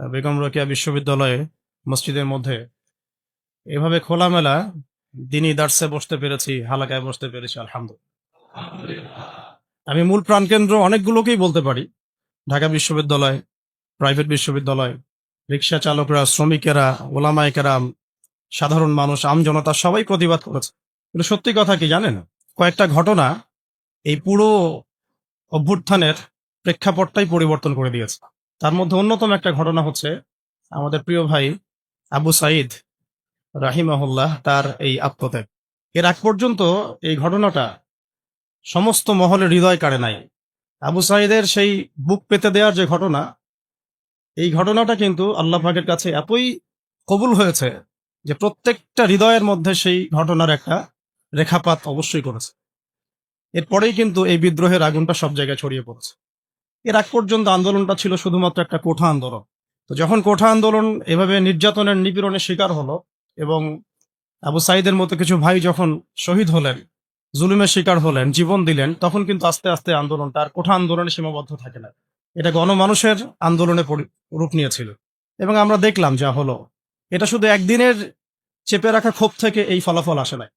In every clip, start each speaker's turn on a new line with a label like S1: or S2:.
S1: বেগম রোকেয়া বিশ্ববিদ্যালয়ে মসজিদের মধ্যে। এভাবে খোলামেলা দিনই দার্সে বসতে পেরেছি, হালাকায় বসতে পেরেছি, আলহামদুলিল্লাহ। আমি মূল প্রাণকেন্দ্র অনেকগুলোকেই বলতে পারি। ঢাকা বিশ্ববিদ্যালয়, প্রাইভেট বিশ্ববিদ্যালয়, রিক্সা চালকরা, শ্রমিকেরা, ওলামায় কেরাম, সাধারণ মানুষ আমজনতা সবাই প্রতিবাদ করেছে। কিন্তু সত্যি কথা কি জানেন? কয়েকটা ঘটনা এই পুরো অভ্যুত্থানের প্রেক্ষাপটটাই পরিবর্তন করে দিয়েছে। তার মধ্যে অন্যতম একটা ঘটনা হচ্ছে আমাদের প্রিয় ভাই আবু সাইদ রাহিমাহুল্লাহ তার এই আত্মত্যাগ। এর আগ পর্যন্ত এই ঘটনাটা সমস্ত মহলে হৃদয় কাড়ে নাই। আবু সাইদের সেই বুক পেতে দেওয়ার যে ঘটনা, এই ঘটনাটা কিন্তু আল্লাহ পাকের কাছে এতই কবুল হয়েছে যে প্রত্যেকটা হৃদয়ের মধ্যে সেই ঘটনার একটা রেখাপাত অবশ্যই করেছে। এরপরেই কিন্তু এই বিদ্রোহের আগুনটা সব জায়গায় ছড়িয়ে পড়েছে। এর আগ পর্যন্ত আন্দোলনটা ছিল শুধুমাত্র একটা কোঠা আন্দোলন। তো যখন কোঠা আন্দোলন এভাবে নির্যাতনের নিপীড়নের শিকার হলো এবং আবু সাইদের মতো কিছু ভাই যখন শহীদ হলেন, জুলুমের শিকার হলেন, জীবন দিলেন, তখন কিন্তু আস্তে আস্তে আন্দোলনটা আর কোঠা আন্দোলনে সীমাবদ্ধ থাকে না। এটা গণমানুষের আন্দোলনে রূপ নিয়েছিল। এবং আমরা দেখলাম যা হলো। এটা শুধু একদিনের চেপে রাখা ক্ষোভ থেকে এই ফলাফল আসে নাই।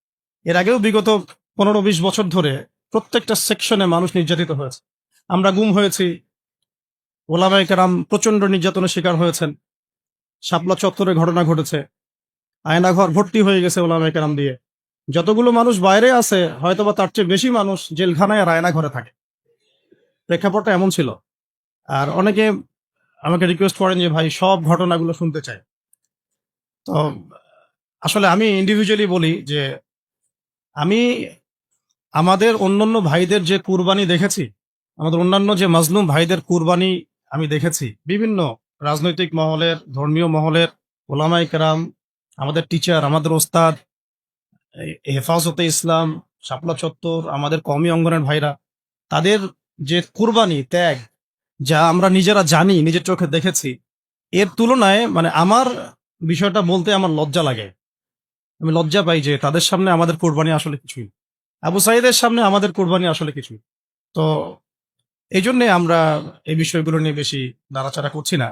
S1: এর আগেও বিগত পনেরো বিশ বছর ধরে প্রত্যেকটা সেকশনে মানুষ নির্যাতিত হয়েছে। আমরা গুম হয়েছি। ওলামাই কেরাম প্রচণ্ড নির্যাতনের শিকার হয়েছেন। শাপলা চত্বরে ঘটনা ঘটেছে। আয়নাঘর ভর্তি হয়ে গেছে ওলামাই কেরাম দিয়ে। যতগুলো মানুষ বাইরে আছে, হয়তোবা তার চেয়ে বেশি মানুষ জেলখানায় আর আয়না ঘরে থাকে। প্রেক্ষাপটটা এমন ছিল। আর অনেকে আমাকে রিকোয়েস্ট করেন যে, ভাই, সব ঘটনাগুলো শুনতে চাই। তো, আসলে আমি ইন্ডিভিজুয়ালি বলি যে, আমি আমাদের অন্যান্য ভাইদের যে কুরবানি দেখেছি আমাদের অন্যান্য যে মাজলুম ভাইদের কুরবানি আমি দেখেছি, বিভিন্ন রাজনৈতিক মহলের, ধর্মীয় মহলের ওলামাই কেরাম, আমাদের টিচার আমাদের ওস্তাদ হেফাজতে ইসলাম, শাপলা চত্বর, আমাদের কমি অঙ্গনের ভাইরা, তাদের যে কুরবানি, ত্যাগ, যা আমরা নিজেরা জানি, নিজের চোখে দেখেছি, এর তুলনায় মানে আমার বিষয়টা বলতে আমার লজ্জা লাগে। আমি লজ্জা পাই যে তাদের সামনে আমাদের কোরবানি আসলে কিছুই আবু সাইদের সামনে আমাদের কোরবানি আসলে কিছুই তো এই জন্যে আমরা এই বিষয়গুলো নিয়ে বেশি নাড়াচাড়া করছি না।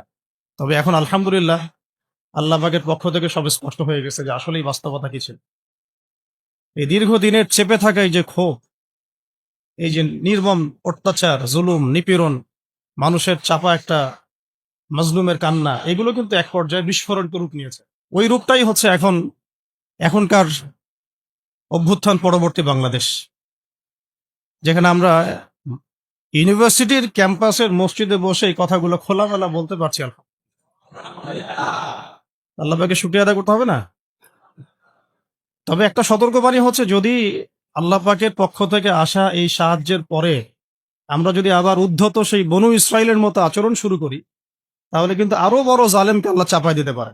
S1: তবে এখন আলহামদুলিল্লাহ আল্লাহবাগের পক্ষ থেকে সব স্পষ্ট হয়ে গেছে যে আসলেই বাস্তবতা কি ছিল। এই দীর্ঘদিনের চেপে থাকা এই যে ক্ষোভ, এই যে নির্মম অত্যাচার, জুলুম, নিপীড়ন, মানুষের চাপা একটা মজলুমের কান্না, এগুলো কিন্তু এক পর্যায়ে বিস্ফোরণ রূপ নিয়েছে। ওই রূপটাই হচ্ছে এখন, এখনকার অভ্যুত্থান পরবর্তী বাংলাদেশ, যেখানে আমরা ইউনিভার্সিটির ক্যাম্পাসের মসজিদে বসে এই কথাগুলো খোলামেলা বলতে পারছি আলহামদুলিল্লাহ। আল্লাহ পাকে শুক্রিয়া আদায় করতে হবে না? তবে একটা সতর্কবাণী হচ্ছে, যদি আল্লাহ পাকের পক্ষ থেকে আসা এই সাহায্যের পরে আমরা যদি আবার উদ্ধত সেই বনু ইসরায়েলের মতো আচরণ শুরু করি, তাহলে কিন্তু আরও বড় জালেমকে আল্লাহ চাপাই দিতে পারে।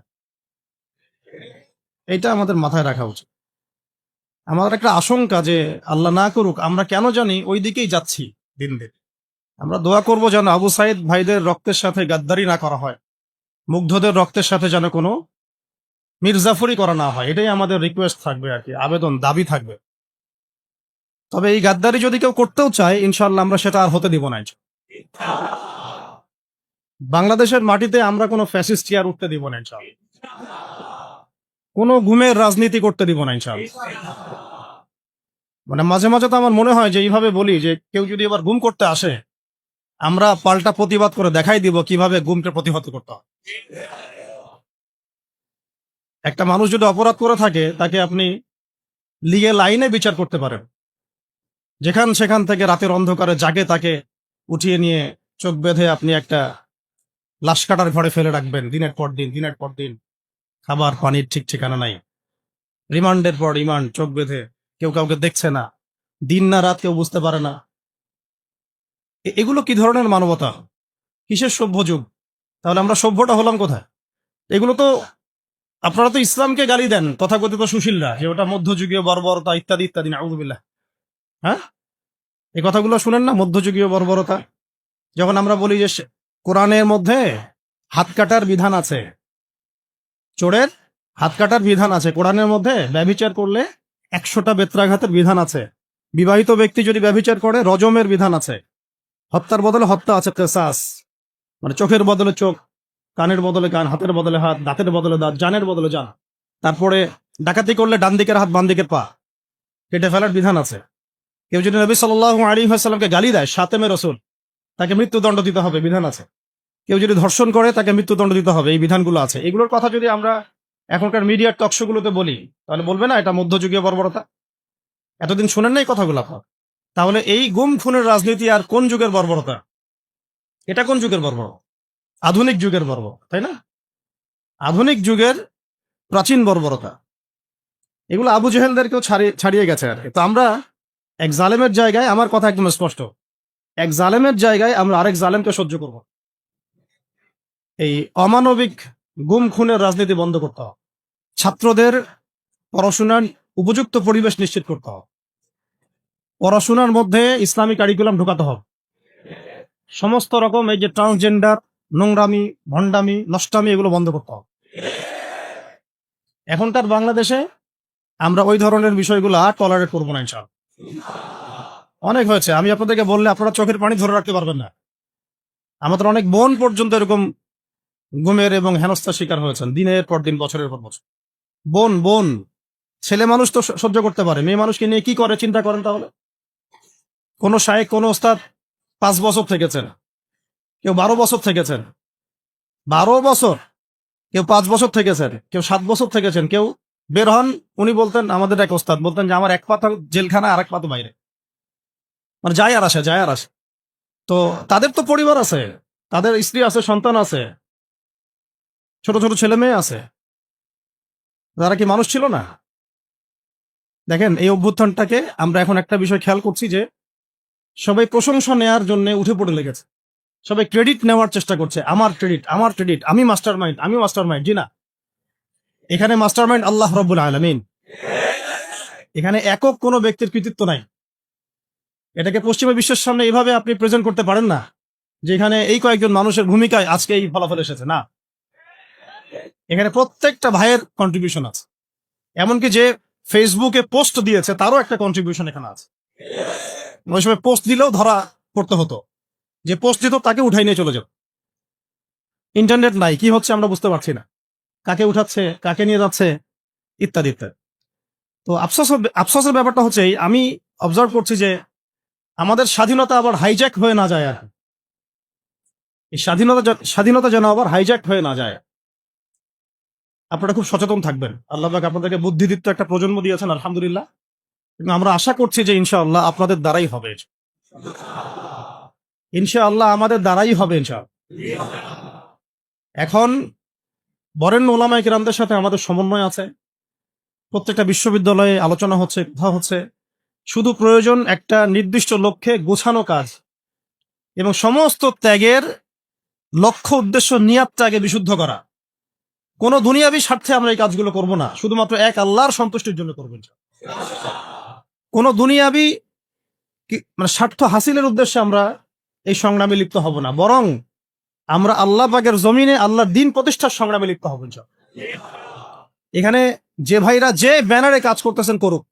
S1: এটা আমাদের মাথায় রাখা উচিত। আমাদের একটা আশঙ্কা যে আল্লাহ না করুক, আমরা কেন জানি ওই দিকেই যাচ্ছি দিন দিন। আমরা দোয়া করব যেন আবু সাইদ ভাইদের রক্তের সাথে গাদ্দারি না করা হয়, মুগ্ধদের রক্তের সাথে যেন কোনো মির্জাফরি করা না হয়, এটাই আমাদের রিকোয়েস্ট থাকবে আর কি, আবেদন, দাবি থাকবে। তবে এই গাদ্দারি যদি কেউ করতেও চায় ইনশাল্লাহ আমরা সেটা আর হতে দিব না। বাংলাদেশের মাটিতে আমরা কোনো ফ্যাসিস্ট আর উঠতে দিব না ইনশাআল্লাহ। কোনো ঘুমের রাজনীতি করতে দিব না ইনশাআল্লাহ। মানে মাঝে মাঝে তো আমার মনে হয় যে এইভাবে বলি যে কেউ যদি এবার গুম করতে আসে আমরা পাল্টা প্রতিবাদ করে দেখাই দিব কীভাবে গুমকে প্রতিহত করতে হয়। একটা মানুষ যদি অপরাধ করে থাকে, তাকে আপনি লিগেল আইনে বিচার করতে পারেন। যেখান সেখান থেকে রাতের অন্ধকারে জাগে তাকে উঠিয়ে নিয়ে চোখ বেঁধে আপনি একটা লাশ কাটার ঘরে ফেলে রাখবেন। দিনের পর দিন, দিনের পর দিন। খাবার, পানির ঠিক ঠিকানা নাই। রিমান্ডের পর রিমান্ড, চোখ বেঁধে। কেউ কাউকে দেখছে না। দিন না রাত কেউ বুঝতে পারে না। এগুলো কি ধরনের মানবতা? কিসের সভ্য যুগ? তাহলে আমরা সভ্যটা হলাম কোথায়? এগুলো তো আপনারা তো ইসলামকে গালি দেন, তথাকথিত সুশীলরা, যে ওটা মধ্যযুগীয় বর্বরতা, ইত্যাদি ইত্যাদি নাউজুবিল্লাহ হ্যাঁ? এই কথাগুলো শুনেন না, মধ্যযুগীয় বর্বরতা? যখন আমরা বলি যে কোরআনের মধ্যে হাত কাটার বিধান আছে, চোরের হাত কাটার বিধান আছে, কোরআনের মধ্যে ব্যভিচার করলে একশোটা বেত্রাঘাতের বিধান আছে। বিবাহিত ব্যক্তি যদি ব্যভিচার করে, রজমের বিধান আছে। হত্যার বদলে হত্যা আছে কেসাস। মানে চোখের বদলে চোখ, কানের বদলে কান, হাতের বদলে হাত, দাঁতের বদলে দাঁত, জানের বদলে জান। তারপরে ডাকাতি করলে ডান দিকের হাত, বাম দিকের পা। কেটে ফেলার বিধান আছে। কেউ যদি নবী সাল্লাহ আলী সাল্লামকে গালি দেয়, সাতেমে রসুল, তাকে মৃত্যুদণ্ড দিতে হবে, বিধান আছে। কেউ যদি ধর্ষণ করে, তাকে মৃত্যুদণ্ড দিতে হবে, এই বিধানগুলো আছে। এগুলোর কথা যদি আমরা এখনকার মিডিয়ার টকশোগুলোতে বলি, তাহলে বলবে না এটা মধ্যযুগীয় বর্বরতা? এতদিন শুনেন নাই কথাগুলো আপনার? তাহলে এই গুম খুনের রাজনীতি আর কোন যুগের বর্বরতা? এটা কোন যুগের বর্বরতা আধুনিক যুগের বর্ব তাই না? আধুনিক যুগের প্রাচীন বর্বরতা। এগুলো আবু জেহেলদেরকেও ছাড়িয়ে ছাড়িয়ে গেছে আর তো আমরা এক জালেমের জায়গায়, আমার কথা একদম স্পষ্ট। এক জালেমের জায়গায় আমরা আরেক জালেমকে সহ্য করব। এই অমানবিক গুম খুনের রাজনীতি বন্ধ করতে হবে। ছাত্রদের পড়াশোনার উপযুক্ত পরিবেশ নিশ্চিত করতে হবে। পড়াশোনার মধ্যে ইসলামী কারিকুলাম ঢোকাতে হবে। সমস্ত রকম এই যে ট্রান্সজেন্ডার নোংরামি, ভণ্ডামি, নষ্টামি এগুলো বন্ধ করতে হবে। এখনকার বাংলাদেশে আমরা ওই ধরনের বিষয়গুলো আর টলারেট করব না ইনশাল অনেক হয়েছে। আমি আপনাদেরকে বললে আপনারা চোখের পানি ধরে রাখতে পারবেন না। আমাদের অনেক বোন পর্যন্ত এরকম গুমের এবং হেনস্থার শিকার হয়েছেন, দিনের পর দিন, বছরের পর বছর। বোন বোন, ছেলে মানুষ তো সহ্য করতে পারে। মেয়ে মানুষকে নিয়ে কি করে, চিন্তা করেন তাহলে? কোন শায়েক, কোন ওস্তাদ পাঁচ বছর থেকেছেন। কেউ বারো বছর থেকেছেন। বারো বছর? কেউ পাঁচ বছর থেকেছেন। কেউ সাত বছর থেকেছেন। কেউ বের হন, উনি বলতেন, আমাদের এক ওস্তাদ। বলতেন যে, আমার এক পাতা জেলখানা আর এক পাতা বাইরে। মানে যায় আর আসে, যায় আর আসে। তো তাদের তো পরিবার আছে। তাদের স্ত্রী আছে, সন্তান আছে। ছোট ছোট ছেলে মেয়ে আছে। তারা কি মানুষ ছিল না? দেখেন, এই অভ্যুত্থানটাকে আমরা এখন একটা বিষয় খেয়াল করছি যে সবাই প্রশংসা নেয়ার জন্য উঠে পড়ে লেগেছে। সবাই ক্রেডিট নেওয়ার চেষ্টা করছে। আমার ক্রেডিট আমার ক্রেডিট আমি মাস্টার মাইন্ড আমি মাস্টার মাইন্ড জি না এখানে মাস্টার মাইন্ড আল্লাহ রব্বুল আলমিন। এখানে একক কোনো ব্যক্তির কৃতিত্ব নাই। এটাকে পশ্চিমা বিশ্বের সামনে এইভাবে আপনি প্রেজেন্ট করতে পারেন না, যে এখানে এই কয়েকজন মানুষের ভূমিকায় আজকে এই ফলাফল এসেছে। না। এখানে প্রত্যেকটা ভাইয়ের কন্ট্রিবিউশন আছে। এমনকি যে ফেসবুকে পোস্ট দিয়েছে, তারও একটা কন্ট্রিবিউশন এখানে আছে। ওই সময় পোস্ট দিলেও ধরা পড়তে হতো। যে পোস্ট দিত তাকে উঠাই নিয়ে চলে যেত। ইন্টারনেট নাই, কি হচ্ছে আমরা বুঝতে পারছি না। কাকে উঠাচ্ছে, কাকে নিয়ে যাচ্ছে, ইত্যাদি ইত্যাদি। তো আফসোস আফসোসের ব্যাপারটা হচ্ছে আমি অবজার্ভ করছি যে আমাদের স্বাধীনতা আবার হাইজ্যাক হয়ে না যায় আর এই স্বাধীনতা স্বাধীনতা যেন আবার হাইজ্যাক হয়ে না যায়। আপনারা খুব সচেতন থাকবেন। আল্লাহ আপনাদেরকে বুদ্ধিদীপ্ত একটা প্রজন্ম দিয়েছেন, আলহামদুলিল্লাহ। আমরা আশা করছি যে ইনশাআল্লাহ আপনাদের দ্বারাই হবে। ইনশাআল্লাহ আমাদের দ্বারাই হবে ইনশাআল্লাহ। এখন বরেণ্য ওলামাই কিরামদের সাথে আমাদের সমন্বয় আছে। প্রত্যেকটা বিশ্ববিদ্যালয়ে আলোচনা হচ্ছে, কথা হচ্ছে। শুধু প্রয়োজন একটা নির্দিষ্ট লক্ষ্যে গোছানো কাজ এবং সমস্ত ত্যাগের লক্ষ্য, উদ্দেশ্য, নিয়াতটাকে বিশুদ্ধ করা। কোনো দুনিয়াবি স্বার্থে আমরা এই কাজগুলো করব না। শুধুমাত্র এক আল্লাহর সন্তুষ্টির জন্য করব। কোনো দুনিয়াবি মানে স্বার্থ হাসিলের উদ্দেশ্যে আমরা এই সংগ্রামে লিপ্ত হব না। বরং আমরা আল্লাহ পাকের জমিনে আল্লাহর দিন প্রতিষ্ঠার সংগ্রামে লিপ্ত হব এখানে যে ভাইরা যে ব্যানারে কাজ করতেছেন করুক,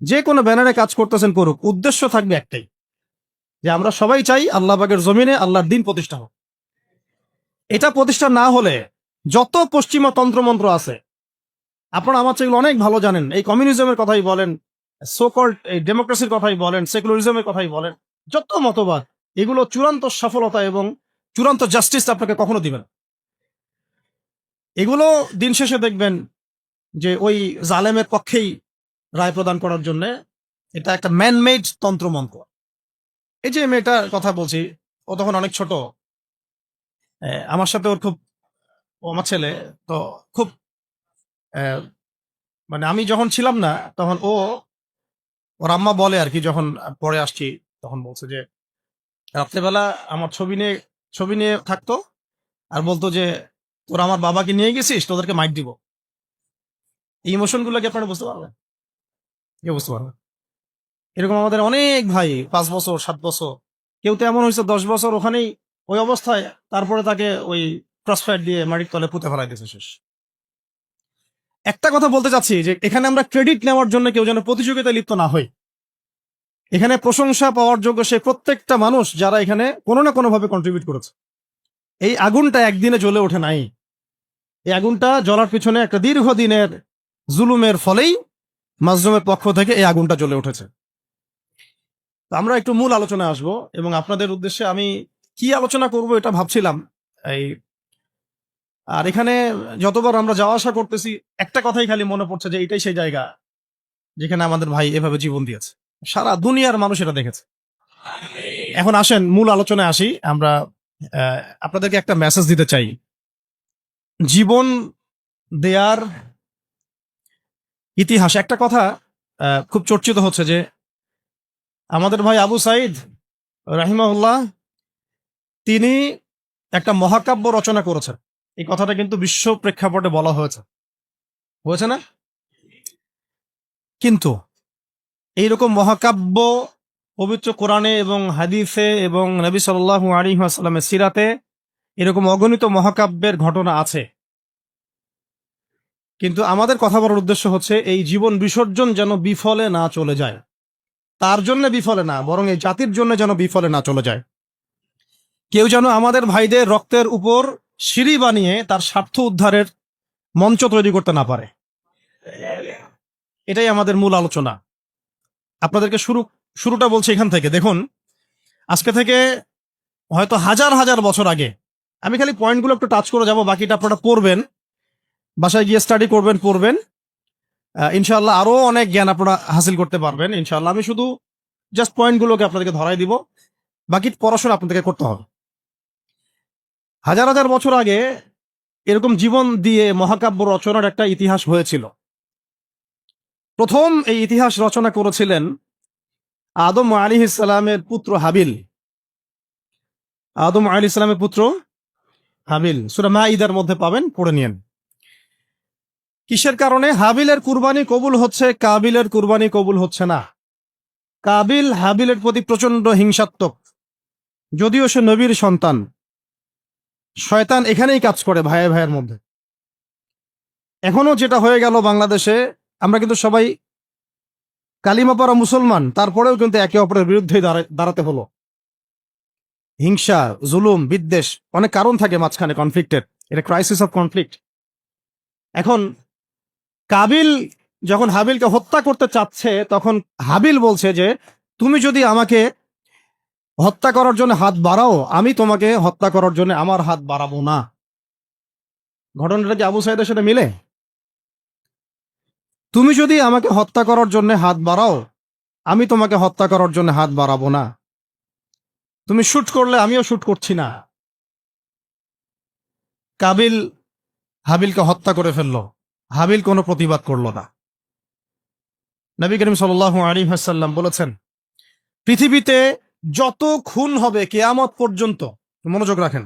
S1: যে কোনো ব্যানারে কাজ করতেছেন করুক, উদ্দেশ্য থাকবে একটাই, যে আমরা সবাই চাই আল্লাহ পাকের জমিনে আল্লাহর দিন প্রতিষ্ঠা হোক। এটা প্রতিষ্ঠা না হলে যত পশ্চিমা তন্ত্রমন্ত্র আছে, আপনারা আমার চেয়ে অনেক ভালো জানেন, এই কমিউনিজমের কথাই বলেন সোকল্ড এই ডেমোক্রেসির কথাই বলেন সেকুলারিজমের কথাই বলেন, যত মতবাদ, এগুলো চূড়ান্ত সফলতা এবং চূড়ান্ত জাস্টিস আপনাকে কখনো দিবেন। এগুলো দিন শেষে দেখবেন যে ওই জালেমের পক্ষেই রায় প্রদান করার জন্য এটা একটা ম্যানমেড তন্ত্রমন্ত্র এই যে মেয়েটার কথা বলছি, ও তখন অনেক ছোট আমার সাথে ওর খুব, ও আমার ছেলে, তো খুব মানে আমি যখন ছিলাম না, তখন ও ওর আম্মা বলে আর কি, যখন পরে আসছি তখন বলছে যে, রাত্রেবেলা আমার ছবি নিয়ে ছবি নিয়ে থাকতো আর বলতো যে, তোরা আমার বাবাকে নিয়ে গেছিস, তোদেরকে মাইক দিব। এই ইমোশনগুলো কি আপনারা বুঝতে পারবেন? কেউ বুঝতে পারবেন এরকম আমাদের অনেক ভাই, পাঁচ বছর, সাত বছর, কেউ তো এমন হয়েছে দশ বছর ওখানেই ওই অবস্থায়, তারপরে তাকে ওই ক্রসফায়ার দিয়ে মাটির তলে পুঁতে ফেলাই দিয়েছে শেষ। একটা কথা বলতে চাচ্ছি যে এখানে আমরা ক্রেডিট নেওয়ার জন্য কেউ যেন প্রতিযোগিতায় লিপ্ত না হই। এখানে প্রশংসা পাওয়ার যোগ্য সে প্রত্যেকটা মানুষ যারা এখানে কোনো না কোনো ভাবে কন্ট্রিবিউট করেছে। এই আগুনটা একদিনে জ্বলে ওঠে নাই। এই আগুনটা জ্বলার পিছনে একটা দীর্ঘদিনের জুলুমের ফলেই মাজলুমের পক্ষ থেকে এই আগুনটা জ্বলে উঠেছে। আমরা একটু মূল আলোচনায় আসব এবং আপনাদের উদ্দেশ্যে আমি কি আলোচনা করব এটা ভাবছিলাম। এই আর এখানে যতবার আমরা যাওয়া আসা করতেছি একটা কথাই খালি মনে পড়ছে যে এটাই সেই জায়গা যেখানে আমাদের ভাই এভাবে জীবন দিয়েছে। সারা দুনিয়ার মানুষ এটা দেখেছে। এখন আসেন মূল আলোচনায় আসি। আমরা আহ, আপনাদেরকে একটা মেসেজ দিতে চাই। জীবন দেয়ার ইতিহাস একটা কথা আহ, খুব চর্চিত হচ্ছে যে আমাদের ভাই আবু সাইদ রাহিমাহুল্লাহ তিনি একটা মহাকাব্য রচনা করেছেন। এই কথাটা কিন্তু বিশ্ব প্রেক্ষাপটে বলা হয়েছে। হয়েছে না? কিন্তু এইরকম মহাকাব্য, পবিত্র কোরআনে এবং হাদিসে এবং নবী সাল্লাহ আলী আসালামের সিরাতে এরকম অগণিত মহাকাব্যের ঘটনা আছে। কিন্তু আমাদের কথা বলার উদ্দেশ্য হচ্ছে, এই জীবন বিসর্জন যেন বিফলে না চলে যায়। তার জন্য বিফলে না, বরং এই জাতির জন্য যেন বিফলে না চলে যায়। কেউ যেন আমাদের ভাইদের রক্তের উপর সিঁড়ি বানিয়ে তার স্বার্থ উদ্ধারের মঞ্চ তৈরি করতে না পারে। এটাই আমাদের মূল আলোচনা। আপনাদেরকে শুরু, শুরুটা বলছি এখান থেকে। দেখুন, আজকে থেকে হয়তো হাজার হাজার বছর আগে, আমি খালি পয়েন্টগুলো একটু টাচ করে যাব, বাকিটা আপনারা পড়বেন, বাসায় গিয়ে স্টাডি করবেন, পড়বেন। ইনশাল্লাহ আরও অনেক জ্ঞান আপনারা হাসিল করতে পারবেন ইনশাল্লাহ আমি শুধু জাস্ট পয়েন্টগুলোকে আপনাদেরকে ধরাই দিব, বাকি পড়াশোনা আপনাদেরকে করতে হবে। হাজার হাজার বছর আগে এরকম জীবন দিয়ে মহাকাব্য রচনার একটা ইতিহাস হয়েছিল। প্রথম এই ইতিহাস রচনা করেছিলেন আদম আলী ইসলামের পুত্র হাবিল। আদম আলী ইসলামের পুত্র হাবিল। সুরা মা ঈদের মধ্যে পাবেন, পড়ে নিয়েন। কিসের কারণে? হাবিলের কুরবানি কবুল হচ্ছে, কাবিলের কুরবানি কবুল হচ্ছে না। কাবিল হাবিলের প্রতি প্রচণ্ড হিংসাত্মক। যদিও সে নবীর সন্তান। শয়তান এখানেই কাজ করে ভাইয়ে ভাইয়ের মধ্যে। এখনও যেটা হয়ে গেল বাংলাদেশে, আমরা কিন্তু সবাই কালিমা পড়া মুসলমান, তারপরেও কিন্তু একে অপরের বিরুদ্ধে দাঁড়াতে হলো। হিংসা, জুলুম, বিদ্বেষ, অনেক কারণ থাকে মাঝখানে কনফ্লিক্টের এটা ক্রাইসিস অফ কনফ্লিক্ট এখন কাবিল যখন হাবিলকে হত্যা করতে চাচ্ছে, তখন হাবিল বলছে যে, তুমি যদি আমাকে হত্যা করার জন্য হাত বাড়াও, আমি তোমাকে হত্যা করার জন্য আমার হাত বাড়াবো না। ঘটনাটা কি আবু সাইদের সাথে মিলে? তুমি যদি আমাকে হত্যা করার জন্য হাত বাড়াও, আমি তোমাকে হত্যা করার জন্য হাত বাড়াবো না। তুমি শুট করলে আমিও শুট করছি না। কাবিল হাবিলকে হত্যা করে ফেলল। হাবিল কোনো প্রতিবাদ করল না। নবী করিম সাল আলী হাসাল্লাম বলেছেন, পৃথিবীতে যত খুন হবে কেয়ামত পর্যন্ত, মনোযোগ রাখেন,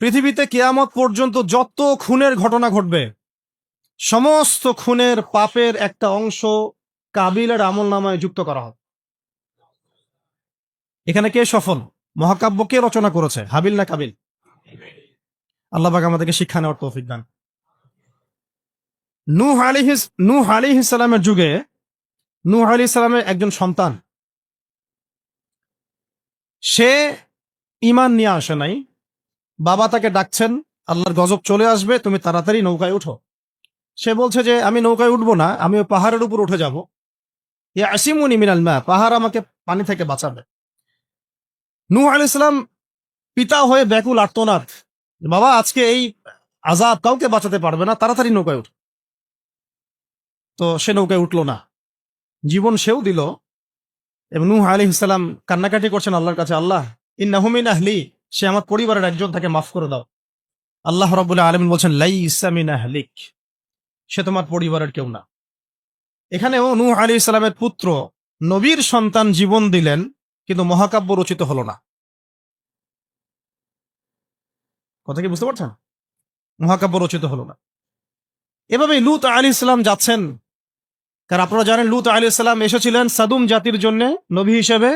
S1: পৃথিবীতে কেয়ামত পর্যন্ত যত খুনের ঘটনা ঘটবে, সমস্ত খুনের পাপের একটা অংশ কাবিলের আমল নামায় যুক্ত করা হবে। এখানে কে সফল? মহাকাব্য কে রচনা করেছে? হাবিল না কাবিল? আল্লাহ পাক আমাদেরকে শিক্ষা নেওয়ার তৌফিক দান। নূহ আলী নূহ আলী ইসলামের যুগে, নূহ আলী ইসলামের একজন সন্তান সে ইমান নিয়ে আসে নাই। বাবা তাকে ডাকছেন, আল্লাহর গজব চলে আসবে, তুমি তাড়াতাড়ি নৌকায় উঠো। সে বলছে যে, আমি নৌকায় উঠবো না, আমি ওই পাহাড়ের উপর উঠে যাব। ইয়া আসিমুনি মিনাল মা, পাহাড় আমাকে পানি থেকে বাঁচাবে। নূহ আলী ইসলাম পিতা হয়ে ব্যাকুল আর্তনাদ। বাবা, আজকে এই আজাব কাউকে বাঁচাতে পারবে না, তাড়াতাড়ি নৌকায় উঠ। তো সে নৌকায় উঠল না। জীবন সেও দিল। এবং নূহ আলী ইসলাম কান্নাকাটি করছেন আল্লাহর কাছে, আল্লাহ ইন নাহমিন আহলি, সে আমার পরিবারের একজন, তাকে মাফ করে দাও। আল্লাহ রবুল্লাহ আলমিন বলছেন লাই ইসামিন আহলিক, সে তোমার পরিবারের কেউ না। এখানেও নূহ আলী ইসলামের পুত্র নবীর সন্তান জীবন দিলেন, কিন্তু মহাকাব্য রচিত হলো না। কথা কি বুঝতে পারছেন? মহাকাব্য রচিত হলো না। এভাবে লুত আলী ইসলাম যাচ্ছেন কারণ আপনারা জানেন, লুত আলী ইসলাম এসেছিলেন সাদুম জাতির জন্য, নবী হিসেবে।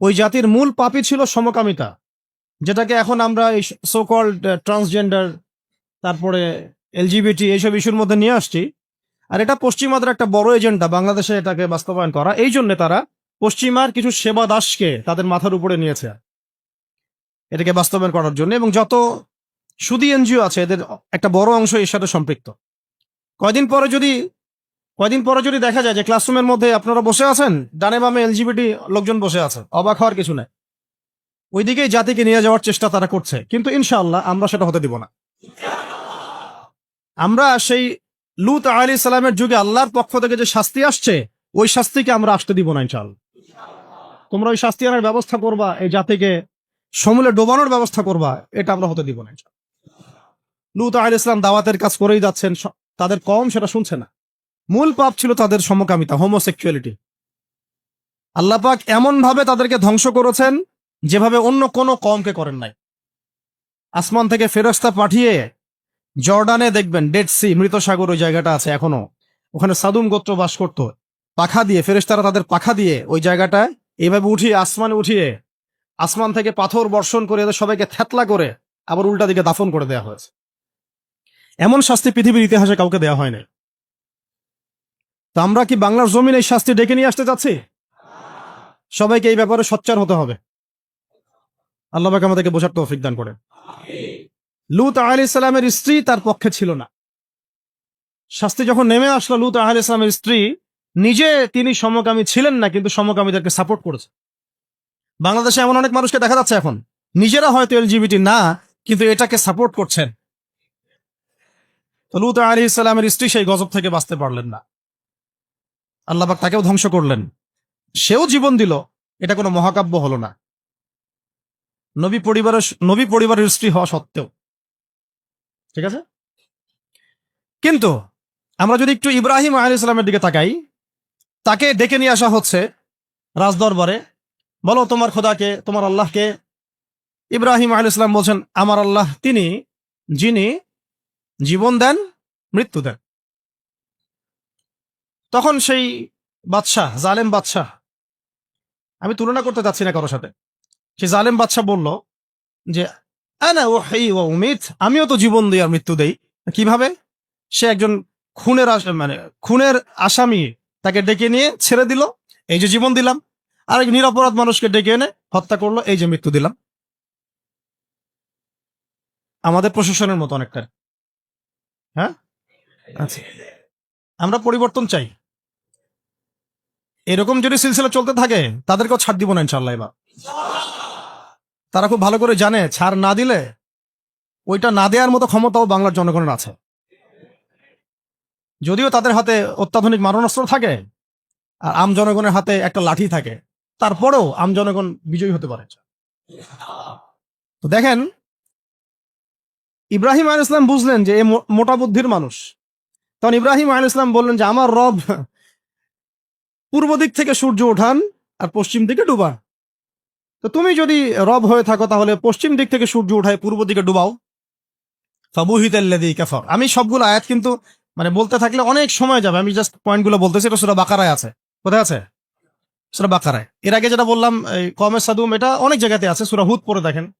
S1: ওই জাতির মূল পাপই ছিল সমকামিতা, যেটাকে এখন আমরা এই সোকল্ড ট্রান্সজেন্ডার তারপরে এলজিবিটি এইসব ইস্যুর মধ্যে নিয়ে আসছি। আর এটা পশ্চিমাদের একটা বড় এজেন্ডা, বাংলাদেশে এটাকে বাস্তবায়ন করা। এই জন্য তারা পশ্চিমার কিছু সেবা দাসকে তাদের মাথার উপরে নিয়েছে। এটাকে বাস্তবায়ন করার জন্য। এবং যত সুদী এনজিও আছে, এদের একটা বড় অংশ এর সাথে সম্পৃক্ত। কয়দিন পরে যদি কয়দিন পরে যদি দেখা যায় যে ক্লাসরুমের মধ্যে আপনারা বসে আছেন, ডানে বামে এলজিবিটি লোকজন বসে আছে, অবাক হওয়ার কিছু নাই। ওইদিকেই জাতিকে নিয়ে যাওয়ার চেষ্টা তারা করছে, কিন্তু ইনশাআল্লাহ আমরা সেটা হতে দিব না। আমরা সেই লুত আলী সালামের যুগে আল্লাহর পক্ষ থেকে যে শাস্তি আসছে, ওই শাস্তিকে আমরা আসতে দিব না ইনশাআল্লাহ। তোমরা ওই শাস্তি আনার ব্যবস্থা করবা, এই জাতিকে সমূলে ডোবানোর ব্যবস্থা করবা, এটা আমরা হতে দিব না ইনশাআল্লাহ। লুত আলী ইসলাম দাওয়াতের কাজ করেই যাচ্ছেন তাদের কম সেটা শুনছে না। মূল পাপ ছিল তাদের সমকামিতা হোমোসেক্সুয়ালিটি আল্লাহ পাক এমন ভাবে তাদেরকে ধ্বংস করেছেন যেভাবে অন্য কোনো কমকে করেন নাই। আসমান থেকে ফেরস্তা পাঠিয়ে জর্ডানে দেখবেন ডেড সি মৃত সাগর ওই জায়গাটা আছে এখনও। ওখানে সাদুম গোত্র বাস করত। পাখা দিয়ে, ফেরেশতারা তাদের পাখা দিয়ে ওই জায়গাটায় এইভাবে উঠিয়ে, আসমানে উঠিয়ে আসমান থেকে পাথর বর্ষণ করে এদের সবাইকে থ্যাতলা করে আবার উল্টা দিকে দাফন করে দেওয়া হয়েছে। এমন শাস্তি পৃথিবীর ইতিহাসে কাউকে দেওয়া হয় না তো আমরা কি বাংলার জমিন এই শাস্তি ডেকে নিয়ে আসতে চাচ্ছি? সবাইকে এই ব্যাপারে সচ্চার হতে হবে। আল্লাহ আমাদেরকে বোঝার তৌফিক দান করে লুত আলী ইসলামের স্ত্রী তার পক্ষে ছিল না। শাস্তি যখন নেমে আসলো, লুত আলী ইসলামের স্ত্রী নিজে তিনি সমকামী ছিলেন না, কিন্তু সমকামীদেরকে সাপোর্ট করেছে। বাংলাদেশে এমন অনেক মানুষকে দেখা যাচ্ছে এখন। নিজেরা হয়তো এলজিবিটি না, কিন্তু এটাকে সাপোর্ট করছেন। তো লুত আলী ইসলামের স্ত্রী সেই গজব থেকে বাঁচতে পারলেন না। আল্লাহবাক তাকেও ধ্বংস করলেন। সেও জীবন দিল, এটা কোনো মহাকাব্য হলো না। নবী পরিবারের নবী পরিবারের স্ত্রী হওয়া সত্ত্বেও। ঠিক আছে? কিন্তু আমরা যদি একটু ইব্রাহিম আলী ইসলামের দিকে তাকাই, তাকে ডেকে নিয়ে আসা হচ্ছে রাজদরবারে। বলো, তোমার খোদাকে, তোমার আল্লাহকে। ইব্রাহিম আলী ইসলাম বলছেন, আমার আল্লাহ, তিনি যিনি জীবন দেন, মৃত্যু দেন। তখন সেই বাদশাহ, জালেম বাদশাহ, আমি তুলনা করতে চাচ্ছি না কারোর সাথে। সে জালেম বাদশাহ বলল যে, আনা ও হেই ও উমিত, আমিও তো জীবন দিই আর মৃত্যু দেই। কীভাবে? সে একজন খুনের মানে খুনের আসামি, তাকে ডেকে নিয়ে ছেড়ে দিল, এই যে জীবন দিলাম। আর এক নিরাপরাধ মানুষকে ডেকে এনে হত্যা করল, এই যে মৃত্যু দিলাম। আমাদের প্রশাসনের মতো অনেকটা হ্যাঁ? আচ্ছা। আমরা পরিবর্তন চাই। এরকম যদি সিলসিলা চলতে থাকে, তাদেরকেও ছাড় দিব না ইনশাল্লাহ এবার। তারা খুব ভালো করে জানে, ছাড় না দিলে ওইটা না দেওয়ার মতো ক্ষমতাও বাংলার জনগণের আছে। যদিও তাদের হাতে অত্যাধুনিক মারণাস্ত্র থাকে, আর আম জনগণের হাতে একটা লাঠি থাকে, তারপরেও আম জনগণ বিজয়ী হতে পারে। তো দেখেন, ইব্রাহিম আল ইসলাম বুঝলেন যে এ মোটা বুদ্ধির মানুষ। তখন ইব্রাহিম আল ইসলাম বললেন যে, আমার রব পূর্ব দিক থেকে সূর্য ওঠান আর পশ্চিম দিকে ডুবান তো তুমি যদি রব হয়ে থাকো, তাহলে পশ্চিম দিক থেকে সূর্য উঠায় পূর্ব দিকে ডুবাও। ফাবুহিতাল্লাযী কাফার। আমি সবগুলো আয়াত কিন্তু মানে বলতে থাকলে অনেক সময় যাবে। আমি জাস্ট পয়েন্টগুলো বলতেছি, এটা সুরা বাকারায় আছে। কোথায় আছে? সুরা বাকারায়। এর আগে যেটা বললাম, এই কমের সাদুম, এটা অনেক জায়গাতে আছে। সুরা হুদ পরে দেখেন।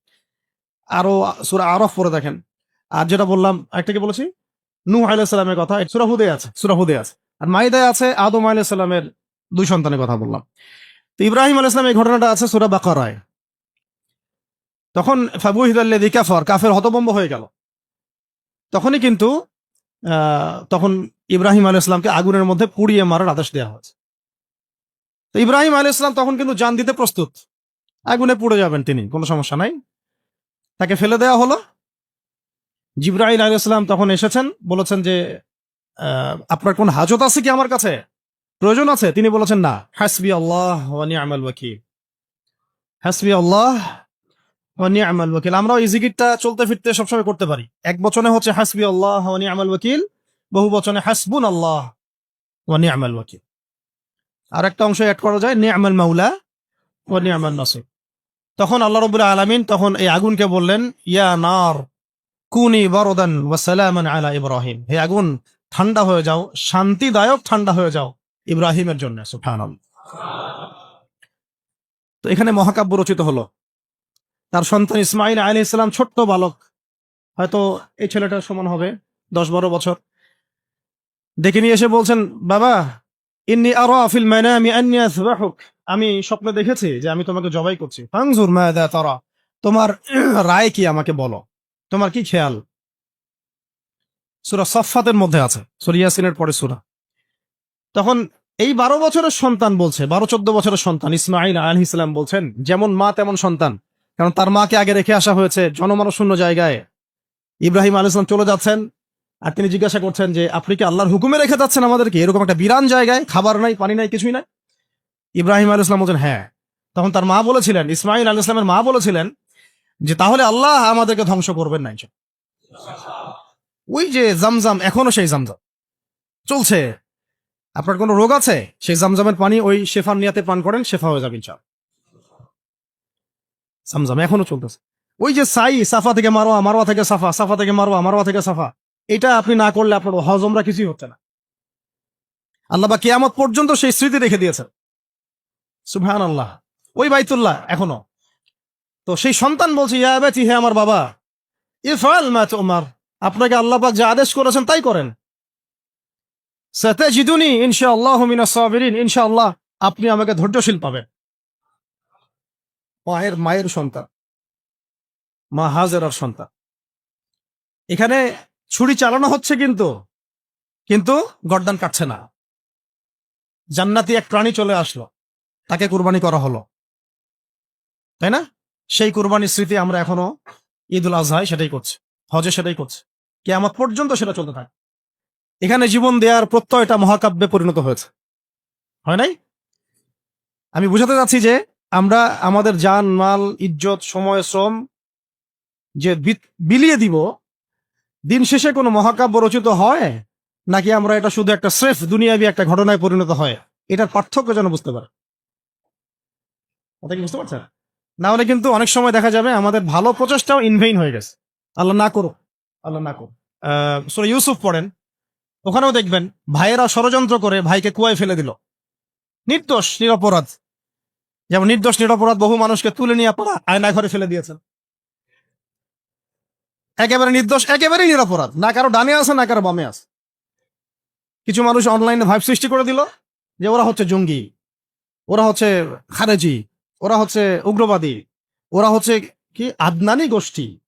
S1: আরও সুরা আরফ পরে দেখেন। আর যেটা বললাম একটা কি বলেছি? নূহ আলাইহিস কথা, সুরা হুদে আছে, সুরা হুদে আছে। আর মাইদায় আছে আদম আলাইহিস সালামের দুই সন্তানের কথা বললাম। তো ইব্রাহিম আলাইহিস সালাম এই ঘটনাটা আছে সুরা বাকারায়। তখন ফাবুহিদাল্লাযী কাফার, কাফের হতবম্ব হয়ে গেল। তখনই কিন্তু তখন ইব্রাহিম আলাইহিস সালামকে আগুনের মধ্যে পুড়িয়ে মারার আদেশ দেওয়া হয়েছে। তো ইব্রাহিম আলাইহিস সালাম তখন কিন্তু জান দিতে প্রস্তুত। আগুনে পুড়ে যাবেন তিনি, কোনো সমস্যা নাই। তাকে ফেলে দেওয়া হলো। জিব্রাহিম আলাইহিস সালাম তখন এসেছেন, বলেছেন যে আপনার কোন হাজত আছে কি আমার কাছে? প্রয়োজন আছে? তিনি বলেছেন না। হাসবি আল্লাহ ওয়া নি'মাল ওয়াকিল। হাসবি আল্লাহ ওয়া নি'মাল ওয়াকিল। আমরা এই জিকিরটা চলতে ফিরতে সবসময় করতে পারি। এক বচনে হচ্ছে হাসবি আল্লাহ ওয়া নি'মাল ওয়াকিল, বহু বচনে হাসবুন আল্লাহ ওয়া নি'মাল ওয়াকিল। আর একটা অংশ অ্যাড করা যায় নি'মাল মাওলা ওয়া নি'মাল নাসির তখন আল্লাহ রাব্বুল আলামিন তখন এই আগুনকে বললেন, ইয়া নার, কুনি বারদান ওয়া সালামান আলা ইব্রাহিম। হে আগুন, ঠান্ডা হয়ে যাও, শান্তিদায়ক ঠান্ডা হয়ে যাও। ইব্রাহিমের জন্য, সুবহানাল্লাহ। তো এখানে মহাকাব্য রচিত হলো। তার সন্তান ইসমাইল আলী ইসলাম ছোট্ট বালক। হয়তো এই ছেলেটার সমান হবে, দশ বারো বছর। দেখে নিয়ে এসে বলছেন, বাবা, ইন্নি আরা ফিল মানামি আন্নি আযবাহুক। আমি স্বপ্নে দেখেছি যে আমি তোমাকে জবাই করছি। ফানজুর মাযা তারা, তোমার রায় কি আমাকে বলো? তোমার কি খেয়াল? সুরা সফাতের মধ্যে আছে সুরিয়াসিনের পরে সুরা। তখন এই বারো বছরের সন্তান বলছে, বারো চোদ্দ বছরের সন্তান ইসমাইল আলহ ইসলাম বলছেন, যেমন মা তেমন সন্তান। কারণ তার মাকে আগে রেখে আসা হয়েছে জনমানশূন্য জায়গায়। ইব্রাহিম আল ইসলাম চলে যাচ্ছেন আর তিনি জিজ্ঞাসা করছেন যে, আপনি কি আল্লাহর হুকুমে রেখে যাচ্ছেন আমাদেরকে? এরকম একটা বিরান জায়গায় খাবার নাই, পানি নাই, কিছুই নাই? ইব্রাহিম আল ইসলাম বলছেন হ্যাঁ। তখন তার মা বলেছিলেন ইসমাইল আল ইসলামের মা বলেছিলেন যে, তাহলে আল্লাহ আমাদেরকে ধ্বংস করবেন না ইনশাল্লাহ। ওই যে জামজাম, এখনও সেই জামজাম। চলছে। আপনার কোনো রোগ আছে? সেই জামজামের পানি ওই শেফার নিয়াতে পান করেন, শেফা হয়ে যাবেন চাল জামজাম এখনও চলতেছে। ওই যে সাই, সাফা থেকে মারোয়া মারোয়া থেকে সাফা সাফা থেকে মারোয়া মারোয়া থেকে সাফা, এটা আপনি না করলে আপনার হজমরা কিছুই হচ্ছে না। আল্লাহ বা কিয়ামত পর্যন্ত সেই স্মৃতি রেখে দিয়েছেন। সুবহান আল্লাহ ওই বাইতুল্লাহ এখনও। তো সেই সন্তান বলছে, ইয়া বেচি হে আমার বাবা, ইফাল মা তোমার। আপনাকে আল্লাহ পাক যে আদেশ করেছেন তাই করেন। সাতাজিদুনি ইনশাআল্লাহ মিনাস সাবিরিন ইনশাআল্লাহ আপনি আমাকে ধৈর্যশীল পাবেন। মায়ের মায়ের সন্তান। মা হাজেরার সন্তান। এখানে ছুরি চালানো হচ্ছে কিন্তু কিন্তু গর্দান কাটছে না। জান্নাতি এক প্রাণী চলে আসলো। তাকে কুরবানি করা হলো। তাই না? সেই কুরবানির স্মৃতি আমরা এখনও ঈদ উল আজহায় সেটাই করছি, হজে সেটাই করছি। কেয়ামত পর্যন্ত সেটা চলতে থাকে এখানে জীবন দেওয়ার প্রত্যয়টা মহাকাব্যে পরিণত হয়েছে। হয় নাই? আমি বুঝাতে চাচ্ছি যে আমরা আমাদের জান মাল, ইজ্জত, সময়, শ্রম যে বিলিয়ে দিব, দিন শেষে কোনো মহাকাব্য রচিত হয় নাকি আমরা এটা শুধু একটা স্রেফ দুনিয়াবি একটা ঘটনায় পরিণত হয়? এটার পার্থক্য যেন বুঝতে পারে। বুঝতে পারছেন? না হলে কিন্তু অনেক সময় দেখা যাবে আমাদের ভালো প্রচেষ্টাও ইনভেইন হয়ে গেছে। আল্লাহ না করো আল্লাহ না করো সুরা ইউসুফ পড়েন। ওখানেও দেখবেন ভাইয়েরা ষড়যন্ত্র করে ভাইকে কুয়ায় ফেলে দিল। নির্দোষ, নিরপরাধ। যেমন নির্দোষ, নিরপরাধ বহু মানুষকে তুলে নিয়ে আপনারা আয়না ঘরে ফেলে দিয়েছেন। একেবারে নির্দোষ, একেবারেই নিরপরাধ। না কারও ডানে আছে, না কারও বামে আছে। কিছু মানুষ অনলাইনে ভাইব সৃষ্টি করে দিল যে ওরা হচ্ছে জঙ্গি, ওরা হচ্ছে খারেজি, ওরা হচ্ছে উগ্রবাদী, ওরা হচ্ছে কি, আদনানি গোষ্ঠী।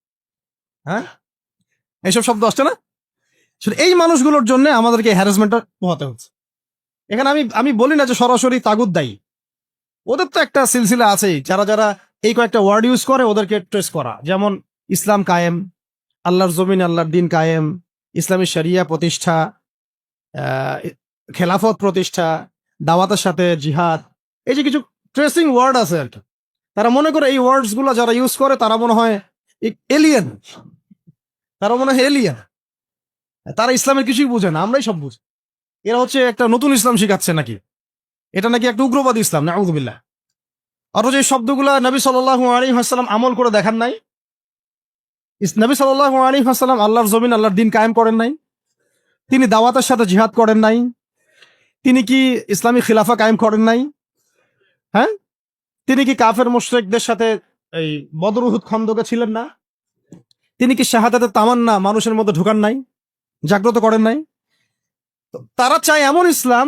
S1: হ্যাঁ? এইসব শব্দ আসছে না? শুধু এই মানুষগুলোর জন্য আমাদেরকে হ্যারাসমেন্টটা পোহাতে হচ্ছে। এখানে আমি আমি বলি না যে সরাসরি তাগুদ দায়ী। ওদের তো একটা সিলসিলা আছেই। যারা যারা এই কয়েকটা ওয়ার্ড ইউজ করে, ওদেরকে ট্রেস করা। যেমন ইসলাম কায়েম, আল্লাহর জমিন, আল্লাহর দিন কায়েম, ইসলামী শরিয়া প্রতিষ্ঠা খেলাফত প্রতিষ্ঠা, দাওয়াতের সাথে জিহাদ, এই যে কিছু ট্রেসিং ওয়ার্ড আছে একটা। তারা মনে করে এই ওয়ার্ডসগুলো যারা ইউজ করে, তারা মনে হয় এলিয়েন তারা মনে হয় এলিয়েন তারা ইসলামের কিছুই বুঝে না, আমরাই সব বুঝি। এরা হচ্ছে একটা নতুন ইসলাম শিখাচ্ছে নাকি? এটা নাকি একটা উগ্রবাদী ইসলাম না আউদুবিল্লাহ অথচ এই শব্দগুলা নবী সাল্লাল্লাহু আলাইহি ওয়াসাল্লাম আমল করে দেখান নাই। নবী সাল্লাল্লাহু আলাইহি ওয়াসাল্লাম আল্লাহর জমিন, আল্লাহর দিন কায়েম করেন নাই। তিনি দাওয়াতের সাথে জিহাদ করেন নাই। তিনি কি ইসলামী খিলাফা কায়েম করেন নাই? হ্যাঁ? তিনি কি কাফের মুশরিকদের সাথে এই বদরুহুদ খন্দকে ছিলেন না? তিনি কি শাহাদাতের তামান্না মানুষের মধ্যে ঢুকান নাই? জাগ্রত করেন নাই। তারা চায় এমন ইসলাম